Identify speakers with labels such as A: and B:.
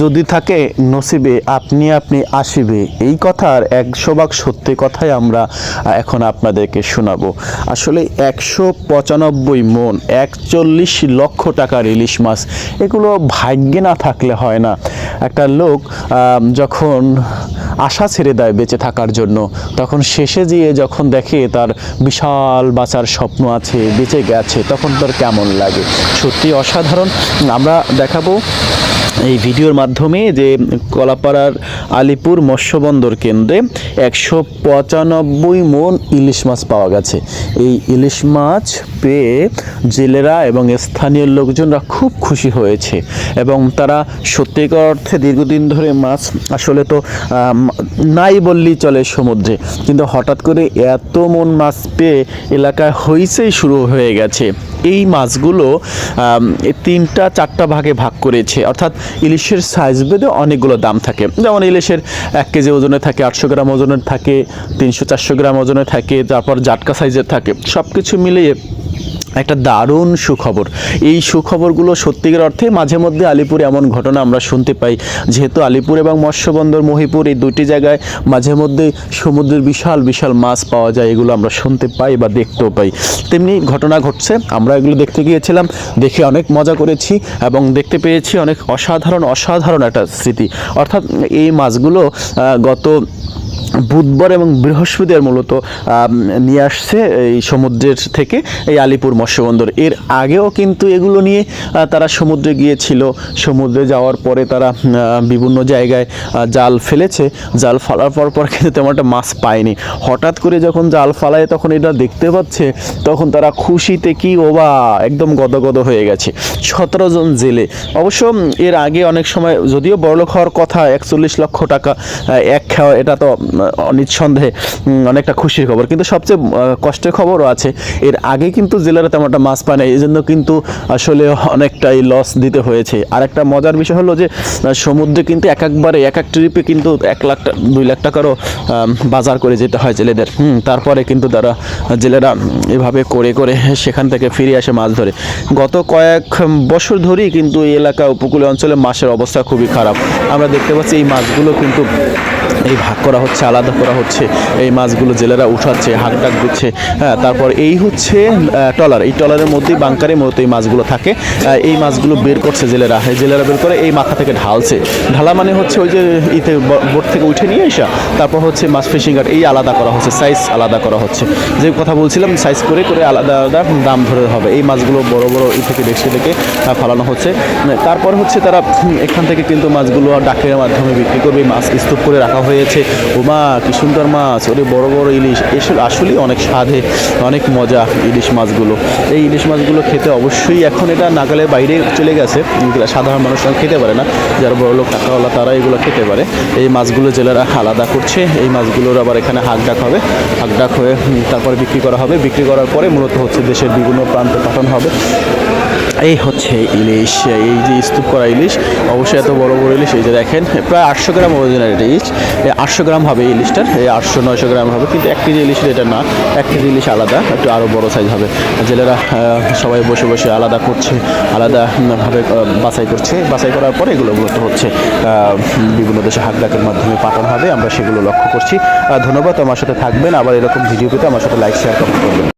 A: যদি থাকে নসিবে, আপনি আপনি আসিবে। এই কথার একশো ভাগ সত্যি কথাই আমরা এখন আপনাদেরকে শোনাবো। আসলে একশো পঁচানব্বই মন, একচল্লিশ লক্ষ টাকার ইলিশ মাছ, এগুলো ভাগ্যে না থাকলে হয় না। একটা লোক যখন আশা ছেড়ে দেয় বেঁচে থাকার জন্য, তখন শেষে যেয়ে যখন দেখে তার বিশাল বাঁচার স্বপ্ন আছে, বেঁচে গেছে, তখন তার কেমন লাগে? সত্যি অসাধারণ। আমরা দেখাবো এই ভিডিওর মাধ্যমে যে কলাপাড়ার আলিপুর মৎস্যবন্দর কেন্দ্রে একশো পঁচানব্বই মন ইলিশ মাছ পাওয়া গেছে। এই ইলিশ মাছ পেয়ে জেলেরা এবং স্থানীয় লোকজনরা খুব খুশি হয়েছে এবং তারা সত্যিকার অর্থে দীর্ঘদিন ধরে মাছ আসলে তো নাই বললেই চলে সমুদ্রে। কিন্তু হঠাৎ করে এত মন মাছ পেয়ে এলাকায় হইচই শুরু হয়ে গেছে। এই মাছগুলো তিনটা, চারটা ভাগে ভাগ করেছে। অর্থাৎ ইলিশের সাইজ ভেদে অনেকগুলো দাম থাকে। যেমন ইলিশের এক কেজি ওজনে থাকে আটশো গ্রাম ওজনের থাকে, তিনশো চারশো গ্রাম ওজনে থাকে, তারপর জাটকা সাইজের থাকে। সব কিছু মিলিয়ে একটা দারুণ সুখবর। এই সুখবরগুলো সত্যিকার অর্থে মাঝে মধ্যে আলিপুরে এমন ঘটনা আমরা শুনতে পাই। যেহেতু আলিপুর এবং মৎস্যবন্দর, মহিপুর এই দুটি জায়গায় মাঝে মধ্যে সমুদ্রের বিশাল বিশাল মাছ পাওয়া যায়, এগুলো আমরা শুনতে পাই বা দেখতেও পাই। তেমনি ঘটনা ঘটছে, আমরা এগুলো দেখতে গিয়েছিলাম, দেখে অনেক মজা করেছি এবং দেখতে পেয়েছি অনেক অসাধারণ অসাধারণ একটা স্মৃতি। অর্থাৎ এই মাছগুলো গত বুধবার এবং বৃহস্পতিবার মূলত নিয়ে আসছে এই সমুদ্রের থেকে এই আলিপুর মৎস্যবন্দর। এর আগেও কিন্তু এগুলো নিয়ে তারা সমুদ্রে গিয়েছিল। সমুদ্রে যাওয়ার পরে তারা বিভিন্ন জায়গায় জাল ফেলেছে। জাল ফালার পর পর কিন্তু তেমন একটা মাছ পায়নি। হঠাৎ করে যখন জাল ফালায় তখন এটা দেখতে পাচ্ছে, তখন তারা খুশিতে কি ওবা, একদম গদগদ হয়ে গেছে। সতেরো জন জেলে। অবশ্য এর আগে অনেক সময়, যদিও বড়লোক হওয়ার কথা, একচল্লিশ লক্ষ টাকা এক খাওয়া, এটা তো নিঃসন্দেহে অনেকটা খুশির খবর। কিন্তু সবচেয়ে কষ্টের খবরও আছে এর আগে কিন্তু জেলেরা তেমন একটা মাছ পায় না এই জন্য কিন্তু আসলে অনেকটাই লস দিতে হয়েছে। আর একটা মজার বিষয় হলো যে সমুদ্রে কিন্তু এক একবারে এক এক ট্রিপে কিন্তু এক লাখ দুই লাখ টাকারও বাজার করে যেতে হয় জেলেদের। হুম, তারপরে কিন্তু তারা জেলেরা এভাবে করে করে সেখান থেকে ফিরে আসে মাছ ধরে। গত কয়েক বছর ধরেই কিন্তু এই এলাকা উপকূলীয় অঞ্চলে মাছের অবস্থা খুবই খারাপ। আমরা দেখতে পাচ্ছি এই মাছগুলো কিন্তু এই ভাগ করা হচ্ছে আলাদা করা হচ্ছে। এই মাছগুলো জেলেরা উঠাচ্ছে হাঁক ডাক দিচ্ছে। হ্যাঁ তারপর এই হচ্ছে টলার। এই টলারের মধ্যেই বাংকারে মূলত এই মাছগুলো থাকে। এই মাছগুলো বের করছে জেলেরা। এই জেলেরা বের করে এই মাথা থেকে ঢালছে। ঢালা মানে হচ্ছে ওই যে ইতে বোট থেকে উঠে নিয়ে আসা তারপর হচ্ছে মাছ ফিশিং ঘাট এই আলাদা করা হচ্ছে সাইজ আলাদা করা হচ্ছে। যে কথা বলছিলাম সাইজ করে করে আলাদা আলাদা দাম ধরে হবে। এই মাছগুলো বড় বড় ই থেকে দেখছে থেকে ফালানো হচ্ছে। তারপর হচ্ছে তারা এখান থেকে কিন্তু মাছগুলো ডাকের মাধ্যমে বিক্রি করবে। মাছ স্তূপ করে রাখা হয়েছে। ওমা কি সুন্দর মাছ। ওরে বড় বড় ইলিশ। এসব আসলেই অনেক স্বাদে, অনেক মজা ইলিশ মাছগুলো। এই ইলিশ মাছগুলো খেতে অবশ্যই এখন এটা নাগালের বাইরে চলে গেছে। সাধারণ মানুষ খেতে পারে না। যারা বড় লোক, টাকাওয়ালা, তারা এগুলো খেতে পারে। এই মাছগুলো জেলেরা আলাদা করছে। এই মাছগুলোর আবার এখানে হাক ডাক হবে। হাক ডাক হয়ে তারপরে বিক্রি করা হবে। বিক্রি করার পরে মূলত হচ্ছে দেশের বিভিন্ন প্রান্তে পাঠানো হবে। এই হচ্ছে ইলিশ এই যে স্তূপ করা ইলিশ অবশ্যই এত বড় বড় ইলিশ এই যে দেখেন প্রায় আটশো গ্রাম ওজনের এটা ইলিশ আটশো গ্রাম হবে ইলিশটার এই আটশো নয়শো গ্রাম হবে কিন্তু এক কেজি ইলিশের এটা না এক কেজি ইলিশ আলাদা একটু আরও বড় সাইজ হবে। জেলেরা সবাই বসে বসে আলাদা করছে আলাদা উম, ভাবে আহ, বাছাই করছে বাছাই করার পরে এগুলো মূলত হচ্ছে বিভিন্ন দেশে হাক ডাকের মাধ্যমে পাঠানো হবে আমরা সেগুলো লক্ষ্য করছি। ধন্যবাদ আমার সাথে থাকবেন আবার এরকম ভিডিও পেতে আমার সাথে লাইক শেয়ার কমেন্ট করবেন।